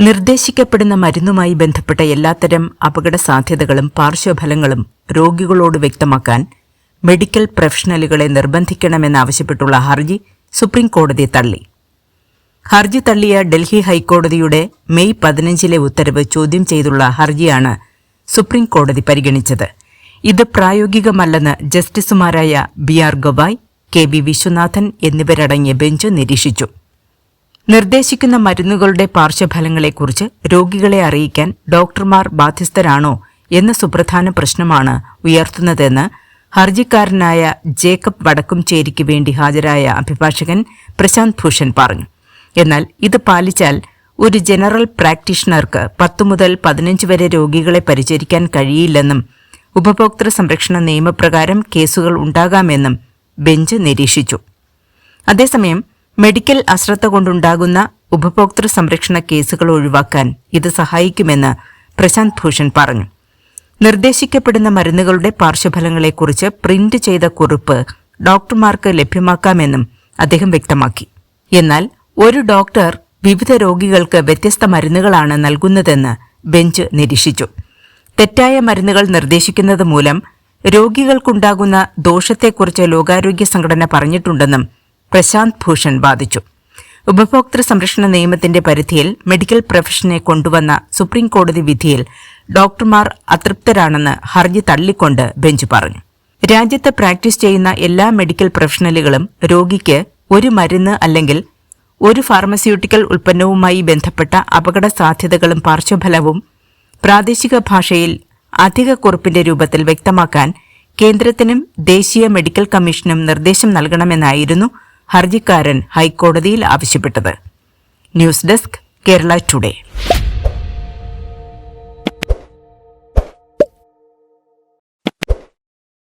നിർദ്ദേശിക്കപ്പെടുന്ന മരുന്നുമായി ബന്ധപ്പെട്ട എല്ലാത്തരം അപകട സാധ്യതകളും പാർശ്വഫലങ്ങളും രോഗികളോട് വ്യക്തമാക്കാൻ മെഡിക്കൽ പ്രൊഫഷണലുകളെ നിർബന്ധിക്കണമെന്നാവശ്യപ്പെട്ടുള്ള ഹർജി സുപ്രീം കോടതി തള്ളി. ഹർജി തള്ളിയ ഡൽഹി ഹൈക്കോടതിയുടെ മെയ് പതിനഞ്ചിലെ ഉത്തരവ് ചോദ്യം ചെയ്തുള്ള ഹർജിയാണ് സുപ്രീം കോടതി പരിഗണിച്ചത്. ഇത് പ്രായോഗികമല്ലെന്ന് ജസ്റ്റിസുമാരായ B R Gavai K B Viswanathan എന്നിവരടങ്ങിയ ബെഞ്ച് നിരീക്ഷിച്ചു. നിർദ്ദേശിക്കുന്ന മരുന്നുകളുടെ പാർശ്വഫലങ്ങളെക്കുറിച്ച് രോഗികളെ അറിയിക്കാൻ ഡോക്ടർമാർ ബാധ്യസ്ഥരാണോ എന്ന സുപ്രധാന പ്രശ്നമാണ് ഉയർത്തുന്നതെന്ന് ഹർജിക്കാരനായ ജേക്കബ് വടക്കുംചേരിക്ക് വേണ്ടി ഹാജരായ അഭിഭാഷകൻ പ്രശാന്ത് ഭൂഷൺ പറഞ്ഞു. എന്നാൽ ഇത് പാലിച്ചാൽ ഒരു ജനറൽ പ്രാക്ടീഷണർക്ക് പത്തു മുതൽ പതിനഞ്ച് വരെ രോഗികളെ പരിചരിക്കാൻ കഴിയില്ലെന്നും ഉപഭോക്തൃ സംരക്ഷണ നിയമപ്രകാരം കേസുകൾ ഉണ്ടാകാമെന്നും ബെഞ്ച് നിരീക്ഷിച്ചു. അതേസമയം മെഡിക്കൽ അശ്രദ്ധ കൊണ്ടുണ്ടാകുന്ന ഉപഭോക്തൃ സംരക്ഷണ കേസുകൾ ഒഴിവാക്കാൻ ഇത് സഹായിക്കുമെന്ന് പ്രശാന്ത് ഭൂഷൺ പറഞ്ഞു. നിർദ്ദേശിക്കപ്പെടുന്ന മരുന്നുകളുടെ പാർശ്വഫലങ്ങളെക്കുറിച്ച് പ്രിന്റ് ചെയ്ത കുറിപ്പ് ഡോക്ടർമാർക്ക് ലഭ്യമാക്കാമെന്നും അദ്ദേഹം വ്യക്തമാക്കി. എന്നാൽ ഒരു ഡോക്ടർ വിവിധ രോഗികൾക്ക് വ്യത്യസ്ത മരുന്നുകളാണ് നൽകുന്നതെന്ന് ബെഞ്ച് നിരീക്ഷിച്ചു. തെറ്റായ മരുന്നുകൾ നിർദ്ദേശിക്കുന്നത് മൂലം രോഗികൾക്കുണ്ടാകുന്ന ദോഷത്തെക്കുറിച്ച് ലോകാരോഗ്യ സംഘടന പറഞ്ഞിട്ടുണ്ടെന്നും പ്രശാന്ത് ഭൂഷൺ വാദിച്ചു. ഉപഭോക്തൃ സംരക്ഷണ നിയമത്തിന്റെ പരിധിയിൽ മെഡിക്കൽ പ്രൊഫഷനെ കൊണ്ടുവന്ന സുപ്രീം കോടതി വിധിയിൽ ഡോക്ടർമാർ അതൃപ്തരാണെന്ന് ഹർജി തള്ളിക്കൊണ്ട് ബെഞ്ച് പറഞ്ഞു. രാജ്യത്ത് പ്രാക്ടീസ് ചെയ്യുന്ന എല്ലാ മെഡിക്കൽ പ്രൊഫഷണലുകളും രോഗിക്ക് ഒരു മരുന്ന് അല്ലെങ്കിൽ ഒരു ഫാർമസ്യൂട്ടിക്കൽ ഉൽപ്പന്നവുമായി ബന്ധപ്പെട്ട അപകട സാധ്യതകളും പാർശ്വഫലവും പ്രാദേശിക ഭാഷയിൽ അധിക കുറിപ്പിന്റെ രൂപത്തിൽ വ്യക്തമാക്കാൻ കേന്ദ്രത്തിനും ദേശീയ മെഡിക്കൽ കമ്മീഷനും നിർദ്ദേശം നൽകണമെന്നായിരുന്നു ഹർജിക്കാരൻ ഹൈക്കോടതിയിൽ ആവശ്യപ്പെട്ടത്. News desk Kerala today.